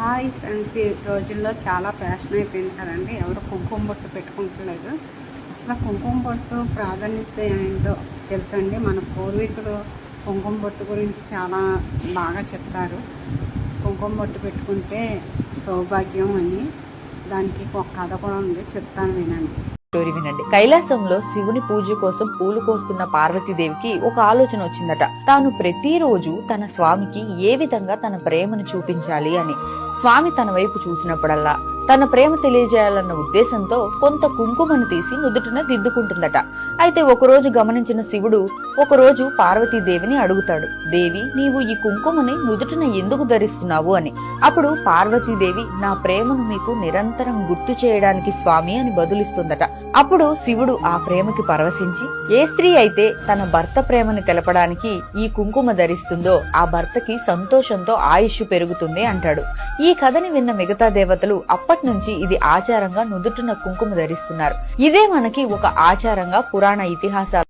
Hi friends ఈ రోజుల్లో చాలా ఫ్యాషన్ అయిపోయింది కదండి. ఎవరు కుంకుమ బొట్టు పెట్టుకుంటలేదు. అసలు కుంకుమ బొట్టు ప్రాధాన్యత ఏంటో తెలుసండి? మన పూర్వీకులు కుంకుమ బొట్టు గురించి చాలా బాగా చెప్తారు కుంకుమ బొట్టు పెట్టుకుంటే సౌభాగ్యం అని. దానికి ఒక కథ కూడా ఉంది చెప్తాను వినండి. స్టోరీ వినండి. కైలాసంలో శివుని పూజ కోసం పూలు కోస్తున్న పార్వతీదేవికి ఒక ఆలోచన వచ్చిందట. తాను ప్రతిరోజు తన స్వామికి ఏ విధంగా తన ప్రేమను చూపించాలి అని. స్వామి తన వైపు చూసినప్పుడల్లా తన ప్రేమ తెలియజేయాలన్న ఉద్దేశంతో కొంత కుంకుమను తీసి నుదుటిన దిద్దుకుంటుందట. అయితే ఒకరోజు గమనించిన శివుడు ఒకరోజు పార్వతీదేవిని అడుగుతాడు దేవి నీవు ఈ కుంకుమని నుదుటిన ఎందుకు ధరిస్తున్నావు అని. అప్పుడు పార్వతీదేవి నా ప్రేమను మీకు నిరంతరం గుర్తు చేయడానికి స్వామి అని బదులిస్తుందట. అప్పుడు శివుడు ఆ ప్రేమకి పరవశించి ఏ స్త్రీ అయితే తన భర్త ప్రేమను తెలపడానికి ఈ కుంకుమ ధరిస్తుందో ఆ భర్తకి సంతోషంతో ఆయుష్ పెరుగుతుంది అంటాడు. ఈ కథని విన్న మిగతా దేవతలు అప్పటి నుంచి ఇది ఆచారంగా నుదుటిన కుంకుమ ధరిస్తున్నారు. ఇదే మనకి ఒక ఆచారంగా పురాణ ఇతిహాసాలు